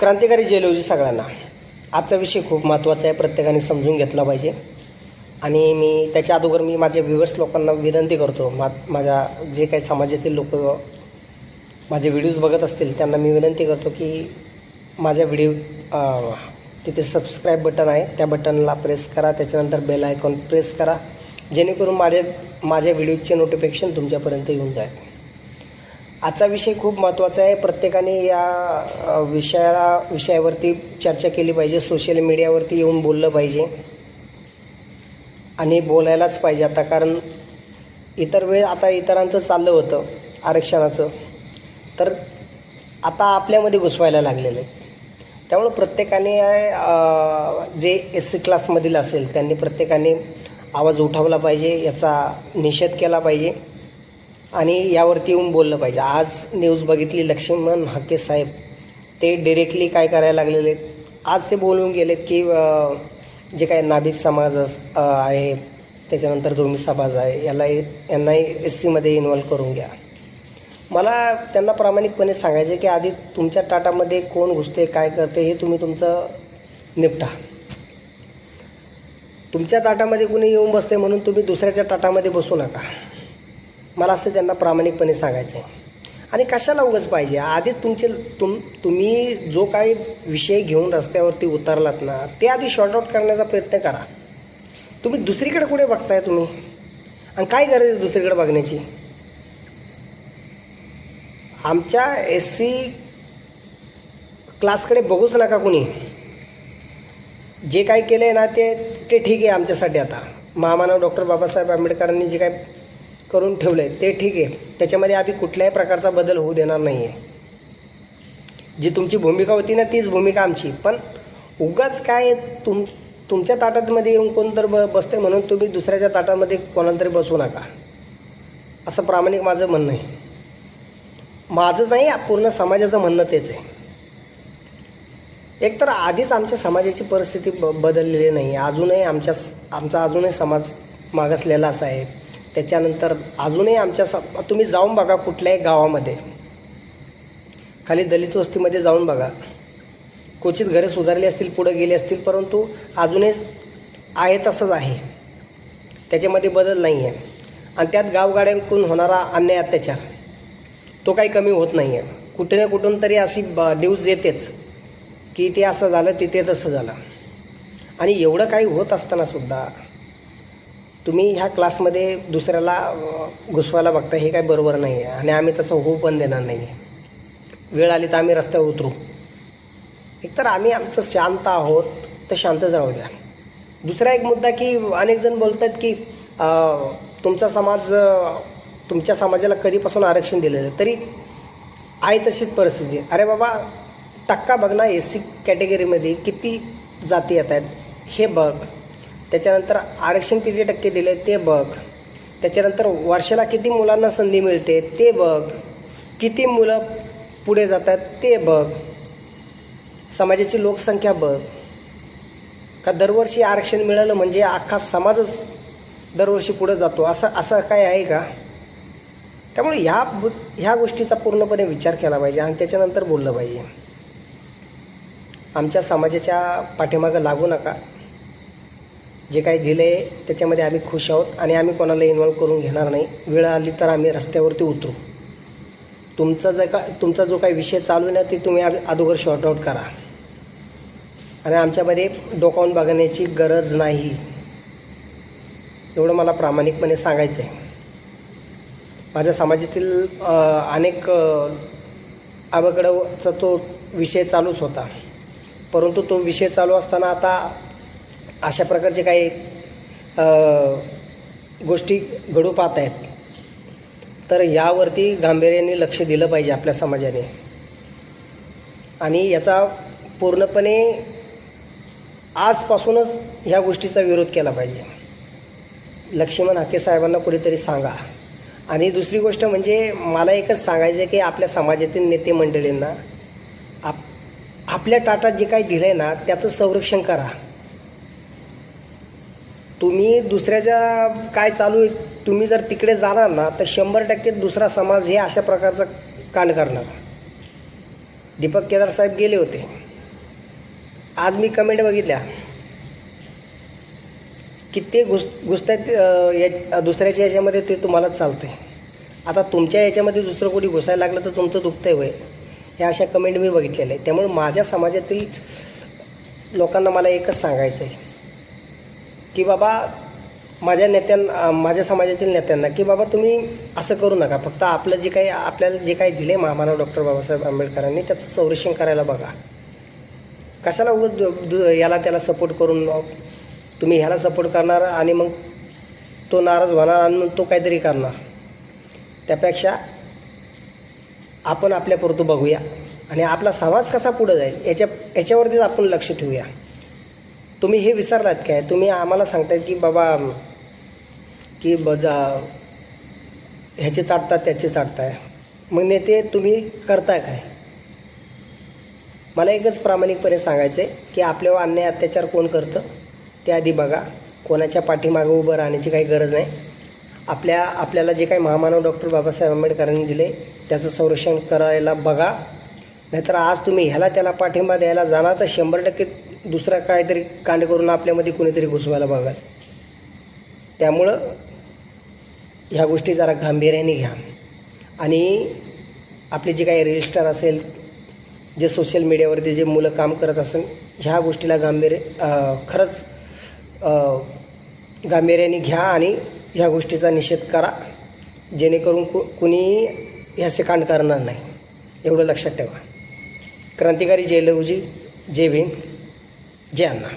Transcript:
क्रांतिकारी जेलोजी सगळ्यांना. आजचा विषय खूप महत्त्वाचा आहे प्रत्येकाने समजून घेतला पाहिजे. आणि मी त्याच्या अगोदर मी माझ्या व्ह्युअर्स लोकांना विनंती करतो मा माझ्या जे काही समाजातील लोक माझे व्हिडिओज बघत असतील त्यांना मी विनंती करतो की माझ्या व्हिडिओ तिथे सबस्क्राईब बटन आहे. त्या बटनला प्रेस करा त्याच्यानंतर बेल आयकॉन प्रेस करा. जेणेकरून माझे माझ्या व्हिडिओचे नोटिफिकेशन तुमच्यापर्यंत येऊन जाईल. आजचा विषय खूप महत्त्वाचा आहे. प्रत्येकाने या विषया विषयाला विषयावरती चर्चा केली पाहिजे. सोशल मीडियावरती येऊन बोललं पाहिजे. आणि बोलायलाच पाहिजे आता कारण इतर वेळ आता इतरांचं चाललं होतं आरक्षणाचं. तर आता आपल्यामध्ये घुसवायला लागलेलं आहे. त्यामुळं प्रत्येकाने जे एस सी क्लासमधील असेल त्यांनी प्रत्येकाने आवाज उठवला पाहिजे याचा निषेध केला पाहिजे. आणि यावरती येऊन बोललं पाहिजे. आज न्यूज बघितली लक्ष्मण हाके साहेब. ते डिरेक्टली काय करायला लागलेले आहेत? आज ते बोलून गेलेत की जे काय नाभिक समाज आहे त्याच्यानंतर धोमी समाज आहे याला यांनाही एस सीमध्ये इन्व्हॉल्व करून घ्या. मला त्यांना प्रामाणिकपणे सांगायचं की आधी तुमच्या टाटामध्ये कोण घुसते काय करते हे तुम्ही तुमचं निपटा. तुमच्या ताटामध्ये कुणी येऊन बसते म्हणून तुम्ही दुसऱ्याच्या ताटामध्ये बसू नका. मला असं त्यांना प्रामाणिकपणे सांगायचं आहे आणि कशाला उगच पाहिजे? आधीच तुमचे तुम तुम्ही जो काही विषय घेऊन रस्त्यावरती उतरलात ना ते आधी शॉर्टआउट करण्याचा प्रयत्न करा. तुम्ही दुसरीकडे कुठे बघताय तुम्ही? आणि काय गरज आहे दुसरीकडे बघण्याची? आमच्या एस सी क्लासकडे बघूच नका कुणी. जे काही केलं आहे ना ते ते ठीक आहे आमच्यासाठी आता. महामानव डॉक्टर बाबासाहेब आंबेडकरांनी जे काय करून ठेवलं आहे ते ठीक आहे. त्याच्यामध्ये आम्ही कुठल्याही प्रकारचा बदल होऊ देणार नाही आहे जी तुमची भूमिका होती ना तीच भूमिका आमची. पण उगाच काय तुम तुमच्या ताटामध्ये येऊन कोण तर ब बसते म्हणून तुम्ही दुसऱ्याच्या ताटामध्ये कोणाला तरी बसू नका. असं प्रामाणिक माझं म्हणणं आहे. माझंच नाही पूर्ण समाजाचं म्हणणं तेच आहे. एकतर आधीच आमच्या समाजाची परिस्थिती ब बदललेली नाही आहे अजूनही आमच्या आमचा अजूनही समाज मागासलेलाच आहे. त्याच्यानंतर अजूनही आमच्या स तुम्ही जाऊन बघा कुठल्याही गावामध्ये. खाली दलित वस्तीमध्ये जाऊन बघा. क्वचित घरे सुधारली असतील पुढे गेली असतील परंतु अजूनही आहे तसंच आहे. त्याच्यामध्ये बदल नाही आहे आणि त्यात गावगाड्यांकडून होणारा अन्याय अत्याचार तो काही कमी होत नाही आहे कुठे ना कुठून तरी अशी ब न्यूज येतेच की ते असं झालं तिथे तसं झालं. आणि एवढं काही होत असताना सुद्धा तुम्ही ह्या क्लासमध्ये दुसऱ्याला घुसवायला बघता हे काय बरोबर नाही आहे आणि आम्ही तसं होऊ पण देणार नाही आहे वेळ आली तर आम्ही रस्त्यावर उतरू. एकतर आम्ही आमचं शांत आहोत तर शांतच राहू द्या. दुसरा एक मुद्दा की अनेक जण बोलतात की तुमचा समाज तुमच्या समाजाला कधीपासून आरक्षण दिलेलं तरी आहे तशीच परिस्थिती. अरे बाबा टक्का बघ ना एस सी कॅटेगरीमध्ये किती जाती येत आहेत? हे बघ. त्याच्यानंतर आरक्षण किती टक्के दिले ते बघ. त्याच्यानंतर वर्षाला किती मुलांना संधी मिळते ते बघ. किती मुलं पुढे जातात ते बघ. समाजाची लोकसंख्या बघ. का दरवर्षी आरक्षण मिळालं म्हणजे अख्खा समाजच दरवर्षी पुढे जातो. असं असं काय आहे का? त्यामुळे ह्या बु ह्या गोष्टीचा पूर्णपणे विचार केला पाहिजे आणि त्याच्यानंतर बोललं पाहिजे. आमच्या समाजाच्या पाठीमागं लागू नका. जे काही दिलं आहे त्याच्यामध्ये आम्ही खुश आहोत आणि आम्ही कोणाला इन्व्हॉल्व करून घेणार नाही. वेळ आली तर आम्ही रस्त्यावरती उतरू. तुमचा जर का तुमचा जो काही विषय चालू आहे ना ते तुम्ही अगोदर शॉर्ट करा. आणि आमच्यामध्ये डोकावून बघण्याची गरज नाही. एवढं मला प्रामाणिकपणे सांगायचं आहे माझ्या समाजातील अनेक अवघडचा तो विषय चालूच होता. परंतु तो विषय चालू असताना आता अशा प्रकारचे काही गोष्टी घडू पाहत आहेत. तर यावरती गांभीर्याने लक्ष दिलं पाहिजे आपल्या समाजाने. आणि याचा पूर्णपणे आजपासूनच ह्या गोष्टीचा विरोध केला पाहिजे. लक्ष्मण हाके साहेबांना कुणीतरी सांगा. आणि दुसरी गोष्ट म्हणजे मला एकच सांगायचं आहे की आपल्या समाजातील नेते मंडळींना आप आपल्या टाटात जे काही दिलं आहे ना त्याचं संरक्षण करा. तुम्ही दुसऱ्याच्या काय चालू आहे तुम्ही जर तिकडे जाणार ना तर शंभर टक्के दुसरा समाज हे अशा प्रकारचं कांड करणार. दीपक केदार साहेब गेले होते. आज मी कमेंट बघितल्या. किती घुस घुसतात या दुसऱ्याच्या याच्यामध्ये ते तुम्हालाच चालते आता तुमच्या याच्यामध्ये दुसरं कोणी घुसायला लागलं तर तुमचं दुखतंय वय. ह्या अशा कमेंट मी बघितलेल्या आहे त्यामुळे माझ्या समाजातील लोकांना मला एकच सांगायचं आहे की बाबा माझ्या नेत्यां माझ्या समाजातील नेत्यांना की बाबा तुम्ही असं करू नका. फक्त आपलं जे काही आपल्याला जे काही दिले महामानव डॉक्टर बाबासाहेब आंबेडकरांनी त्याचं संरक्षण करायला बघा. कशाला उगत दु- दु- याला त्याला सपोर्ट करून तुम्ही ह्याला सपोर्ट करणार आणि मग तो नाराज होणार आणि मग तो काहीतरी करणार. त्यापेक्षा आपण आपल्यापुरतं बघूया. आणि आपला समाज कसा पुढं जाईल याच्या याच्यावरतीच आपण लक्ष ठेवूया. तुम्ही हे विसरलात काय? तुम्ही आम्हाला सांगताय की बाबा की बजा ह्याचे चाटतात त्याचे चाटताय. मग नेते तुम्ही करताय काय? मला एकच प्रामाणिकपणे सांगायचं आहे की आपल्यावर अन्याय अत्याचार कोण करतं? ते आधी बघा कोणाच्या पाठीमागं उभं राहण्याची काही गरज नाही. आपल्या आपल्याला जे काही महामानव डॉक्टर बाबासाहेब आंबेडकरांनी दिले त्याचं संरक्षण करायला बघा. नाहीतर आज तुम्ही ह्याला त्याला पाठिंबा द्यायला जाणार तर शंभर टक्के दुसरा काहीतरी कांड करून आपल्यामध्ये कुणीतरी घुसवायला बघाल. त्यामुळं ह्या गोष्टी जरा गांभीर्याने घ्या. आणि आपले जे काही रजिस्टर असेल जे सोशल मीडियावरती जे मुलं काम करत असेल ह्या गोष्टीला गांभीर्य खरंच गांभीर्याने घ्या आणि ह्या गोष्टीचा निषेध करा. जेणेकरून कु कुणी ह्याचे कांड करणार नाही. एवढं लक्षात ठेवा. क्रांतिकारी जय लवजी जय भीम. जय अण्णा